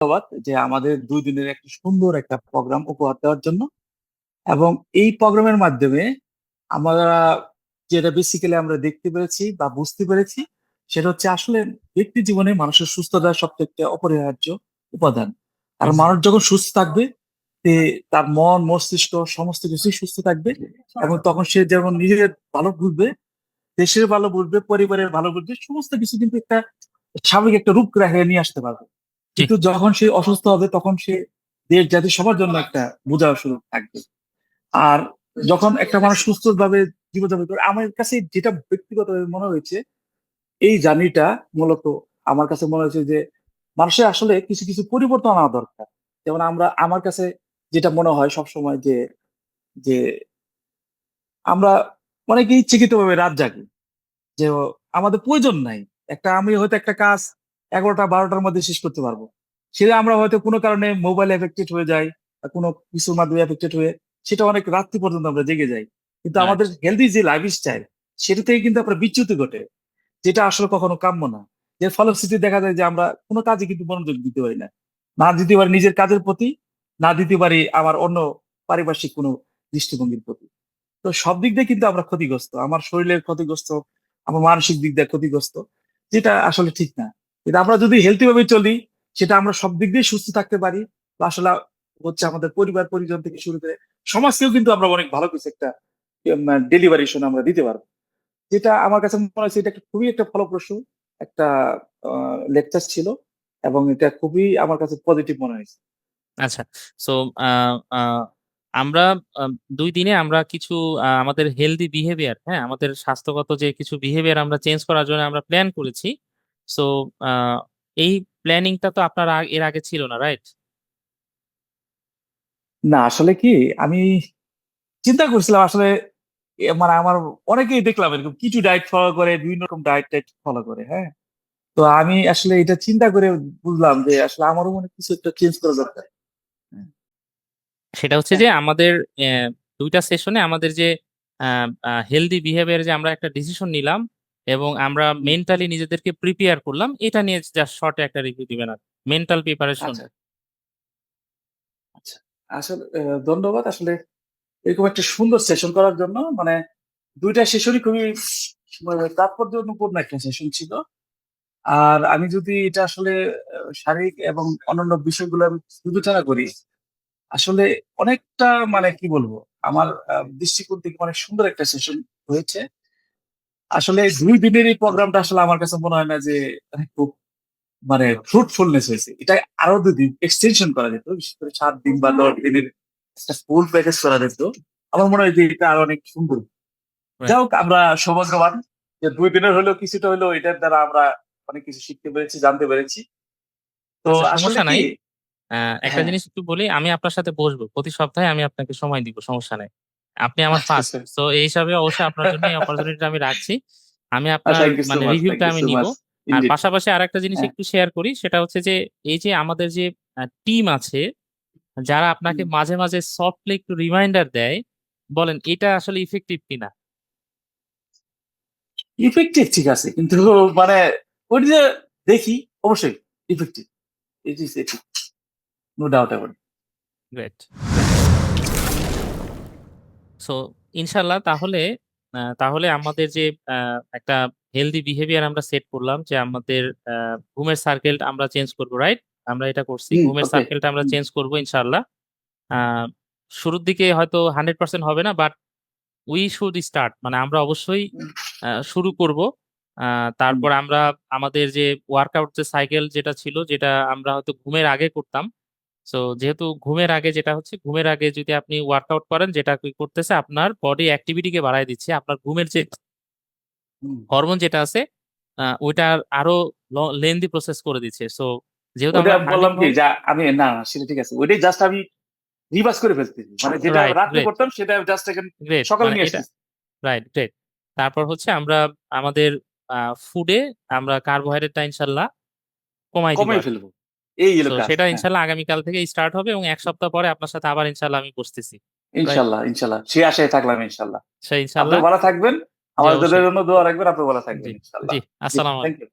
ধন্যবাদ যে আমাদের দুই দিনের একটা সুন্দর একটা প্রোগ্রাম উপহার দেওয়ার জন্য। এবং এই প্রোগ্রামের মাধ্যমে আমরা যেটা বেসিক্যালি আমরা দেখতে পেরেছি বা বুঝতে পেরেছি সেটা হচ্ছে আসলে ব্যক্তি জীবনে মানুষের সুস্থতা সবথেকে অপরিহার্য উপাদান। আর মানুষ যখন সুস্থ থাকবে তার মন, মস্তিষ্ক সমস্ত কিছুই সুস্থ থাকবে এবং তখন সে যেমন নিজের ভালো বুঝবে, দেশের ভালো বুঝবে, পরিবারের ভালো বুঝবে, সমস্ত কিছু কিন্তু একটা স্বাভাবিক একটা রূপরেখায় নিয়ে আসতে পারবে। কিন্তু যখন সে অসুস্থ হবে তখন সে দেশ জাতি সবার জন্য একটা বোঝার সুযোগ থাকবে। আর যখন একটা মানুষ সুস্থভাবে জীবনযাপন করে আমার কাছে যেটা ব্যক্তিগতভাবে মনে হয়েছে, এই জার্নিটা মূলত আমার কাছে মনে হয়েছে যে মানুষের আসলে কিছু, কিছু পরিবর্তন আনা দরকার। যেমন আমরা আমার কাছে যেটা মনে হয় সবসময় যে, যে আমরা অনেকেই ইচ্ছাকৃতভাবে রাত জাগি। যে আমাদের প্রয়োজন নাই। একটা আমি হয়তো একটা কাজ ১১টা ১২টার মধ্যে শেষ করতে পারব সেটা আমরা হয়তো কোনো কারণে মোবাইল এফেক্টেড হয়ে যাই বা কোনো কিছুর মাধ্যমে এফেক্টেড হয়ে সেটা অনেক রাত্রি পর্যন্ত আমরা জেগে যাই। কিন্তু আমাদের হেলথি যে লাইফ স্টাইল সেটা থেকে কিন্তু আপনার বিচ্যুতি ঘটে। যেটা আসলে কখনো কাম্য না। এর ফলশ্রুতি দেখা যায় যে আমরা কোনো কাজে কিন্তু মনোযোগ দিতে পারি না। না দিতে পারি নিজের কাজের প্রতি, না দিতে পারি আমার অন্য পারিপার্শ্বিক কোনো দৃষ্টিভঙ্গির প্রতি। তো সব দিক দিয়ে কিন্তু আমরা ক্ষতিগ্রস্ত। আমার শরীরের ক্ষতিগ্রস্ত, আমার মানসিক দিক দিয়ে ক্ষতিগ্রস্ত। যেটা আসলে ঠিক না। কিন্তু আমরা যদি হেলথি ভাবে চলি সেটা আমরা সব দিক দিয়ে সুস্থ থাকতে পারি। আসলে হচ্ছে আমাদের পরিবার-পরিজন থেকে শুরু করে সমাজকেও কিন্তু আমরা অনেক ভালো কিছু একটা এম আ ডেলিভারেশন আমরা দিতে পারব যেটা আমার কাছে মনে হয়েছে এটা খুবই একটা ফলপ্রসূ একটা লেকচার ছিল এবং এটা খুবই আমার কাছে পজিটিভ মনে হয়েছে। আচ্ছা। সো আমরা ২ দিনে আমরা কিছু আমাদের হেলদি বিহেভিয়ার, হ্যাঁ? আমাদের স্বাস্থ্যগত যে কিছু বিহেভিয়ার আমরা চেঞ্জ করার জন্য আমরা প্ল্যান করেছি। সো এই প্ল্যানিংটা তো আপনার এর আগে ছিল না, রাইট? না আসলে কি আমি চিন্তা করছিলাম আসলে মানে আমার অনেকেই দেখলাম এরকম কিছু ডায়েট ফলো করে, বিভিন্ন রকম ডায়েট টাইট ফলো করে, হ্যাঁ? তো আমি আসলে এটা চিন্তা করে বুঝলাম যে আসলে আমারও মনে কিছু একটা চেঞ্জ করা দরকার। সেটা হচ্ছে যে আমাদের ২ সেশনে আমাদের যে আ বিহেভিয়ার যে আমরা একটা ডিসিশন নিলাম এবং আমরা মেন্টালি নিজেদেরকে প্রিপেয়ার করলাম। এটা নিয়ে জাস্ট শর্ট একটা রিভিউ দিবেন আর মেন্টাল প্রিপারেশন। আচ্ছা। আচ্ছা। আসলে ধন্যবাদ। আসলে এরকম একটা সুন্দর সেশন করার জন্য মানে দুইটা সেশনই খুবই মানে তাৎপর্যপূর্ণ একটা সেশন ছিল। আর আমি যদি এটা আসলে শারীরিক এবং অন্যান্য বিষয়গুলো আমি বিবেচনা করি, আসলে অনেকটা মানে কি বলব? আমার দৃষ্টিকোণ থেকে অনেক সুন্দর একটা সেশন হয়েছে। আসলে দুই দিনের এই প্রোগ্রামটা আসলে আমার কাছে মনে হয় না যে মানে খুব মানে ফ্রুটফুলনেস হয়েছে। এটা আরও ২ দিন এক্সটেনশন করা যেত। বিশেষ করে সাত দিন বা ১০ দিনের একটা ফুল প্যাকেজ করা যেত। আমার মনে হয় যে এটা আরও অনেক সুন্দর। যাই হোক আমরা সৌভাগ্যবান যে দুই দিনের হলেও কিছুটা হলেও এটার দ্বারা আমরা অনেক কিছু শিখতে পেরেছি, জানতে পেরেছি। তো আচ্ছা আসলে সমস্যা নাই। একটা হ্যাঁ। জিনিস একটু বলি, আমি আপনার সাথে বসবো। প্রতি সপ্তাহে আমি আপনাকে সময় দিব, সমস্যা নাই। আপনি আমার ফার্স্ট। সো এই হিসাবে অবশ্যই আপনার জন্য এই অপরচুনিটিটা আমি রাখছি। আমি আপনার মানে রিভিউটা আমি নিব। আর। পাশাপাশি আরেকটা জিনিস হ্যাঁ। একটু শেয়ার করি। সেটা হচ্ছে যে এই যে আমাদের যে টিম আছে, যারা আপনাকে মাঝে, মাঝে সফটলি একটু রিমাইন্ডার দেয়, বলেন এটা আসলে ইফেক্টিভ কিনা? ইফেক্টিভ ঠিক আছে। কিন্তু মানে ওই যে দেখি অবশ্যই effective. It it no doubt about great. So ইনশাল্লাহ তাহলে আ তাহলে আমাদের যে আ একটা হেলদি বিহেভিয়ার আমরা সেট করলাম যে আমাদের আ ঘুমের সার্কেলটা আমরা চেঞ্জ করব, রাইট? আমরা এটা করছি। হুম, ঘুমের ওকে। সার্কেলটা আমরা হুম। চেঞ্জ করব ইনশাআল্লাহ। আ শুরুর দিকে হয়তো 100% হবে না বাট উই শুড স্টার্ট মানে আমরা অবশ্যই হুম। আ শুরু করব। আ হুম। তারপর আমরা আমাদের যে ওয়ার্কআউট যে সাইকেল যেটা ছিল যেটা আমরা হয়তো ঘুমের আগে করতাম। সো যেহেতু ঘুমের আগে যেটা হচ্ছে ঘুমের আগে যদি আপনি ওয়ার্কআউট করেন যেটা কি করতেছে আপনার বডি অ্যাক্টিভিটি কে বাড়ায় দিচ্ছে। আপনার ঘুমের যে হরমোন যেটা আছে আ ওইটার আরও ল লেংথি প্রসেস করে দিচ্ছে। সো যেহেতু ওইটা আমরা বললাম কি যে আমি না, না সেটা ঠিক আছে। ওইটাই জাস্ট আমি রিভার্স করে ফেলতেছি। মানে যেটা গ্রেট। করতাম সেটা জাস্ট এখন। সকালে মানে নিয়ে আসতেছি। Right, great. তারপর হচ্ছে আমরা আমাদের ফুডে আমরা কার্বোহাইড্রেটটা ইনশাআল্লাহ কমায় দিব আরকি। ফেলব। এই হলো সেটা ইনশাল্লাহ আগামীকাল থেকেই স্টার্ট হবে এবং এক সপ্তাহ পরে আপনার সাথে আবার ইনশাল্লাহ আমি বসতেছি। ইনশাল্লাহ ইনশাল্লাহ সে আশায় থাকলাম ইনশাল্লাহ সো ইনশাআল্লাহ ভালো থাকবেন। আমাদের জন্য দোয়া রাখবেন। আপনি ভালো থাকবেন জি, আসসালামু আলাইকুম।